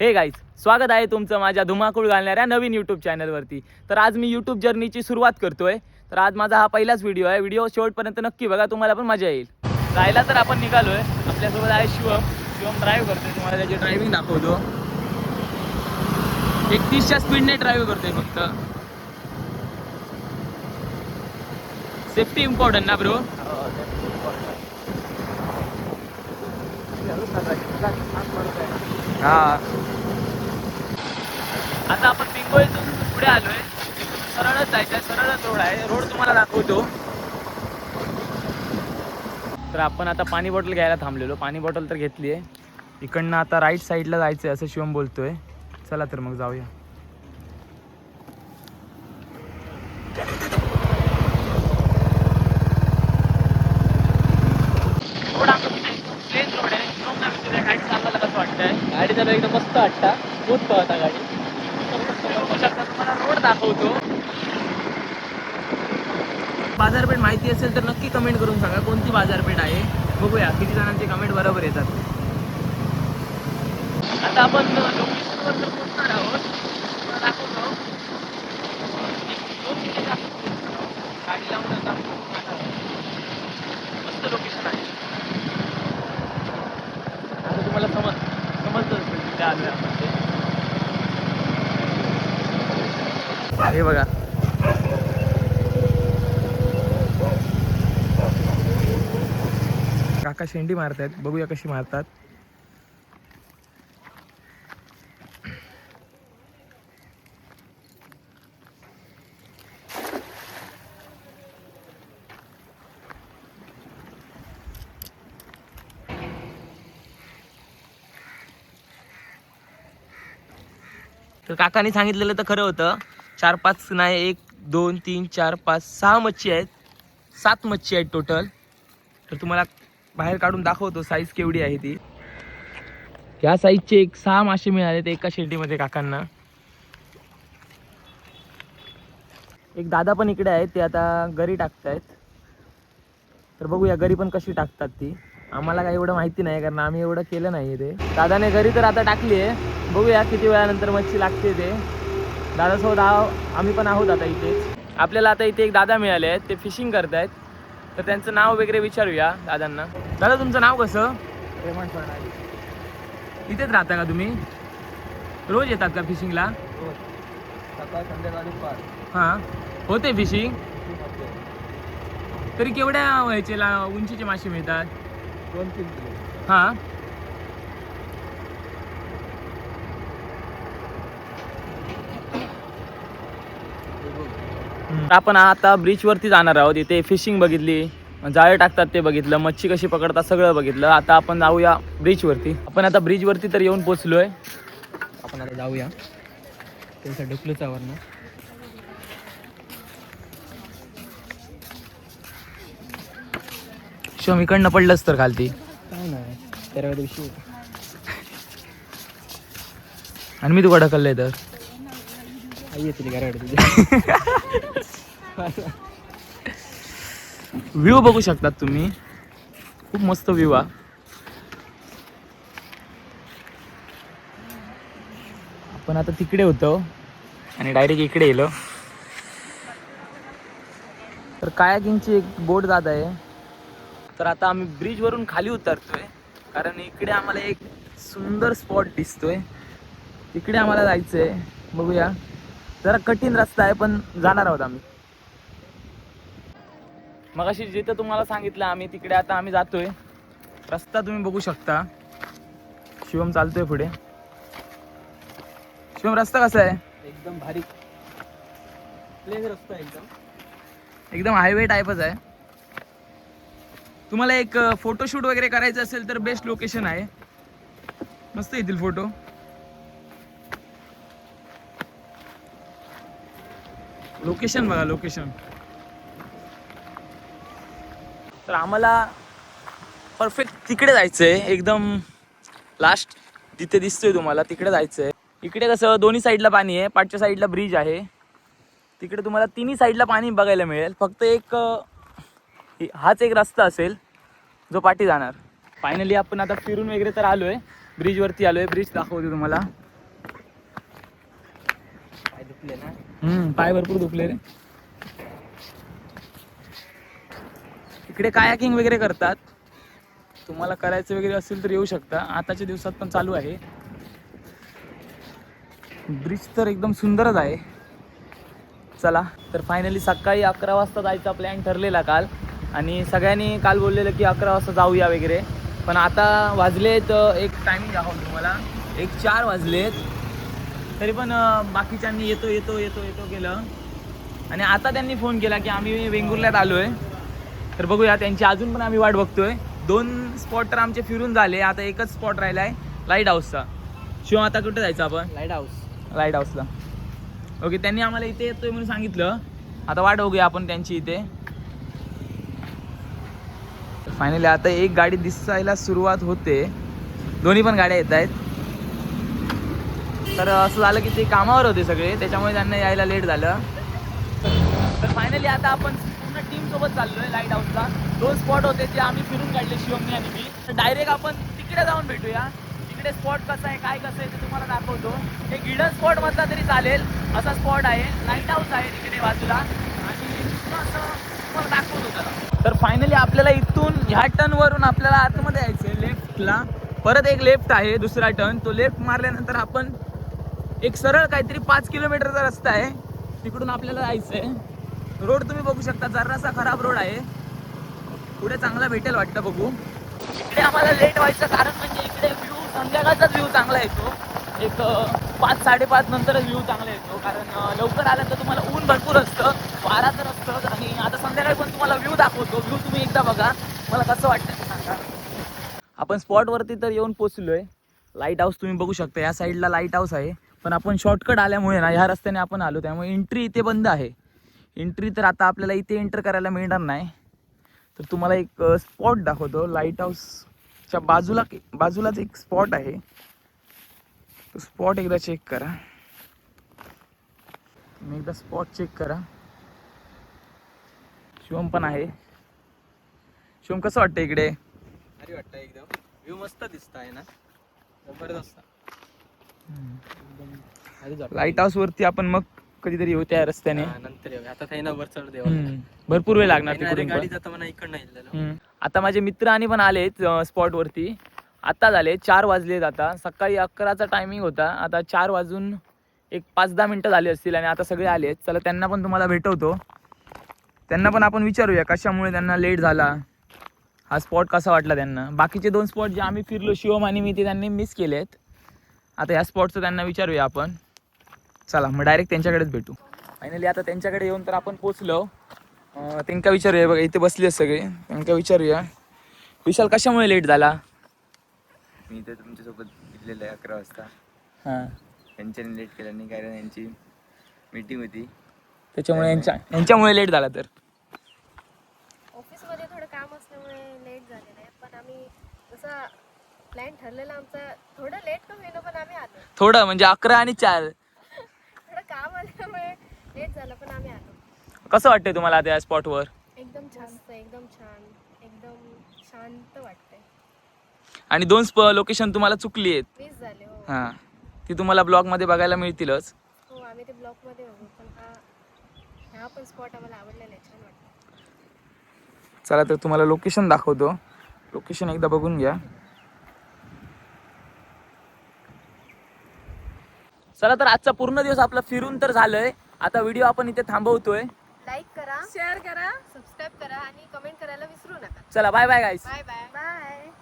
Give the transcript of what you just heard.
हे गाईज स्वागत आहे तुमचं माझ्या धुमाकूळ घालणाऱ्या नवीन यूट्यूब चॅनलवरती तर आज मी यूट्यूब जर्नीची सुरुवात करतोय. तर आज माझा हा पहिलाच व्हिडिओ आहे. व्हिडिओ शेवटपर्यंत नक्की बघा तुम्हाला पण मजा येईल. जायला तर आपण निघालोय. आपल्यासोबत आहे शिवम. शिवम ड्राईव्ह करतोय तुम्हाला त्याची ड्रायव्हिंग दाखवतो. एकतीसच्या स्पीडने ड्राईव्ह करतोय फक्त. सेफ्टी इम्पॉर्टंट ना ब्रो हा. आता आपण पिंगोळीतून पुढे आलोय. सरळच जायचं आहे सरळच रोड आहे. रोड तुम्हाला दाखवतो. तर आपण आता पाणी बॉटल घ्यायला थांबलेलो. पाणी बॉटल तर घेतली आहे इकडनं आता राईट साईडला जायचं आहे असं शिवम बोलतोय. चला तर मग जाऊया. आहे. गाडी चालवायला कसं वाटतंय? गाडी तर एकदम मस्त वाटतं खूप पळता गाडी बघू शकता तुम्हाला रोड दाखवतो. बाजारपेठ माहिती असेल तर नक्की कमेंट करून सांगा कोणती बाजारपेठ आहे. बघूया किती जणांचे कमेंट बरोबर येतात. आता आपण लोकेशनवर पोहोचणार आहोत. दाखवतो. गाडी लावून आता मस्त लोकेशन आहे. आता तुम्हाला समज समजतं असेल तिथे आलोय आपण ते. हे बघा. काका शेंडी मारतायत. बघूया कशी मारतात. तर काकाने सांगितलेलं तर खरं होतं. चार पाच नाही एक दोन तीन चार पाच सहा मच्छी आहेत. सात मच्छी आहेत टोटल तर तुम्हाला बाहेर काढून दाखवतो साईज केवढी आहे ती. या साईजचे एक सहा मासे मिळाले ते एका शेटीमध्ये काकांना. एक दादा पण इकडे आहेत ते आता गरी टाकतायत. तर बघूया गरी पण कशी टाकतात ती. आम्हाला काही एवढं माहिती नाही कारण आम्ही एवढं केलं नाही ते. दादाने घरी तर आता टाकली आहे. बघूया किती वेळानंतर मच्छी लागते ते. दादासोबत आहो आम्ही पण आहोत आता इथेच. आपल्याला आता इथे एक दादा मिळाले आहेत ते फिशिंग करतायत तर त्यांचं नाव वगैरे विचारूया दादांना. दादा तुमचं नाव कसं? Raymond Fernandes. इथेच राहता का तुम्ही? रोज येतात का फिशिंगला सकाळ संध्याकाळ हां. होते फिशिंग तरी केवढ्या व्हायचे ला उंचीचे मासे मिळतात? दोन तीन किलो. हां तर आपण आता ब्रिज वरती जाणार आहोत. इथे फिशिंग बघितली जाळे टाकतात ते बघितलं मच्छी कशी पकडतात सगळं बघितलं. आता आपण जाऊया ब्रिज वरती. आपण आता ब्रिज वरती तर येऊन पोचलोय. आपण आता जाऊया. त्यांचा ढुकलूचा वरनं शिवम इकडनं पडलंच तर खालती. काय नाही तेराव्या दिवशी आणि मी तुका ढकललंय तर. आई येतील घराकडे तुझ्या व्ह्यू बघू शकतात तुम्ही. खूप मस्त व्ह्यू हा. आपण आता तिकडे होतो आणि डायरेक्ट इकडे येलो. तर कायाकिंगची एक बोट जात आहे. तर आता आम्ही ब्रिजवरून खाली उतरतोय. कारण इकडे आम्हाला एक सुंदर स्पॉट दिसतोय. तिकडे आम्हाला जायचंय. बघूया. जरा कठीण रस्ता आहे पण जाणार आहोत आम्ही. मग अशी जिथं तुम्हाला सांगितलं आम्ही तिकडे आता आम्ही जातोय. रस्ता तुम्ही बघू शकता. शिवम चालतोय पुढे. शिवम रस्ता कसा आहे? एकदम भारी. प्लेन रस्ता एकदम. एकदम हायवे टाईपच आहे. तुम्हाला एक फोटोशूट वगैरे करायचं असेल तर बेस्ट लोकेशन आहे. मस्त येतील फोटो लोकेशन बघा लोकेशन तर आम्हाला परफेक्ट तिकडे जायचं आहे एकदम लास्ट जिथे दिसतोय तुम्हाला तिकडे जायचं आहे इकडे कसं दोन्ही साईडला पाणी आहे. पाठच्या साईडला ब्रिज आहे. तिकडे तुम्हाला तिन्ही साईडला पाणी बघायला मिळेल. फक्त एक हाच एक रस्ता असेल जो पाठी जाणार. फायनली आपण आता फिरून वगैरे तर आलोय. ब्रिजवरती आलोय. ब्रिज दाखवतो तुम्हाला. दुखले ना? पाय भरपूर दुखले रे. इकडे कायाकिंग वगैरे करतात. तुम्हाला करायचं वगैरे असेल तर येऊ शकता. आताच्या दिवसात पण चालू आहे. ब्रिज तर एकदम सुंदरच आहे. चला तर फायनली सकाळी अकरा वाजता जायचा प्लॅन ठरलेला काल. आणि सगळ्यांनी काल बोललेलं की अकरा वाजता जाऊया वगैरे. पण आता वाजलेत एक टायमिंग दाखवतो तुम्हाला. एक चार वाजलेत. तरी पण बाकीच्यांनी येतो येतो येतो येतो केलं. आणि आता त्यांनी फोन केला की आम्ही वेंगुर्ल्यात आलो आहे तर बघूया त्यांची अजून पण आम्ही वाट बघतोय. दोन स्पॉट तर आमचे फिरून झाले आता एकच स्पॉट राहिला आहे लाइट हाऊसचा शिव आता कुठे जायचं आपण? लाइट हाऊस लाइट हाऊसला ओके त्यांनी आम्हाला इथे येतोय म्हणून सांगितलं. आता वाट बघूया आपण त्यांची इथे. फायनली आता एक गाडी दिसायला सुरुवात होते. दोन्ही पण गाड्या येत आहेत. तर असं झालं की ते कामावर होते सगळे त्याच्यामुळे त्यांना यायला लेट झालं. तर फायनली आता आपण सोबत चाललोय लाइट हाऊसला दोन स्पॉट होते जे आम्ही फिरून काढले शिवमनी आणि मी. तर डायरेक्ट आपण तिकडे जाऊन भेटूया. तिकडे स्पॉट कसं आहे काय कसं आहे ते तुम्हाला दाखवतो. हे गिडन स्पॉट मधला तरी चालेल. असा स्पॉट आहे. लाइट हाऊस आहे तिकडे बाजूला. आणि असं तुम्हाला दाखवतो त्याला तर फायनली आपल्याला इथून ह्या टर्न वरून आपल्याला आतमध्ये यायचं लेफ्टला परत एक लेफ्ट आहे दुसरा टर्न तो लेफ्ट मारल्यानंतर आपण एक सरळ काहीतरी पाच किलोमीटरचा रस्ता आहे. तिकडून आपल्याला जायचं आहे रोड तुम्ही बघू शकता जरासा खराब रोड आहे. पुढे चांगला भेटेल वाटतं बघू. इकडे आम्हाला लेट व्हायचं कारण म्हणजे इकडे व्ह्यू संध्याकाळचाच व्ह्यू चांगला येतो. एक पाच साडेपाच नंतरच व्ह्यू चांगला येतो. कारण लवकर आलं तर तुम्हाला ऊन भरपूर असतं वारा तर असतं. आणि आता संध्याकाळी पण तुम्हाला व्ह्यू दाखवतो. व्ह्यू तुम्ही एकदा बघा. मला कसं वाटतं ते सांगा. आपण स्पॉटवरती तर येऊन पोचलोय. लाइट हाऊस तुम्ही बघू शकता. या साईडला लाइट हाऊस आहे. पण आपण शॉर्टकट आल्यामुळे ना ह्या रस्त्याने आपण आलो. त्यामुळे एंट्री इथे बंद आहे. एंट्री तर आता आपल्याला इथे एंटर करायला मिळणार नाही. तर तुम्हाला एक स्पॉट दाखवतो. लाइट हाऊसच्या बाजूला बाजूलाच एक स्पॉट आहे. तो स्पॉट एकदा चेक करा. तुम्ही एकदा स्पॉट चेक करा. शिवम पण आहे. शिवम कसं वाटतं इकडे? भारी वाटतं एकदम. व्ह्यू मस्त दिसत आहे ना? जबरदस्त. लाइट हाऊस वरती आपण मग कधीतरी येऊ त्या रस्त्याने. हा, नंतर येऊया आता काही वर चढ हम्म. भरपूर वेळ लागणार तिकडून गाडी पण. जाता म्हणा इकडनं येईल हम्म. आता माझे मित्र आणि पण आलेत स्पॉट वरती आता झाले चार वाजलेत आता. सकाळी अकराचा टायमिंग होता. आता चार वाजून एक पाच दहा मिनटं झाली असतील आणि आता सगळे आलेत. चला त्यांना पण तुम्हाला भेटवतो. त्यांना पण आपण विचारूया कशामुळे त्यांना लेट झाला. हा स्पॉट कसा वाटला त्यांना? बाकीचे दोन स्पॉट जे आम्ही फिरलो शिवम आणि मी ते त्यांनी मिस केलेत. आता या स्पॉटचं त्यांना विचारूया आपण. चला मग डायरेक्ट त्यांच्याकडेच भेटू. फायनली आता त्यांच्याकडे येऊन तर आपण पोचलो त्यांना विचारूया बघा इथे बसले आहेत सगळे. त्यांना विचारूया. विशाल कशामुळे लेट झाला? मी इथे तुमच्यासोबत दिलेलं आहे अकरा वाजता. हां. यांच्याने लेट केलं नाही कारण यांची मीटिंग होती. त्याच्यामुळे यांच्या यांच्यामुळे लेट झाला तर. ऑफिसमध्ये थोडं काम असल्यामुळे लेट झालेलं आहे. पण आम्ही जसं प्लॅन ठरलेला आमचा थोडं लेट होईना पण आम्ही आलो. थोडं म्हणजे अकरा आणि चार. काम आल्यामुळे लेट झालं पण आम्ही आलो. कसं वाटतंय तुम्हाला आता या स्पॉटवर एकदम छान एकदम छान एकदम शांत वाटतंय. आणि दोन लोकेशन तुम्हाला चुकली आहेत. मिस झाले हो. हां. ती तुम्हाला ब्लॉगमध्ये बघायला मिळतीलच. हो आम्ही ते ब्लॉकमध्ये बघू पण हा हा पण स्पॉट आम्हाला आवडलेला आहे छान वाटतं चला तर तुम्हाला लोकेशन दाखवतो. लोकेशन एकदा बघून घ्या. चला तर आजचा पूर्ण दिवस आपला फिरून तर झालंय. आता व्हिडिओ आपण इथे थांबवतोय. लाईक करा शेअर करा. सबस्क्राईब करा आणि कमेंट करायला विसरू नका. चला bye bye guys bye bye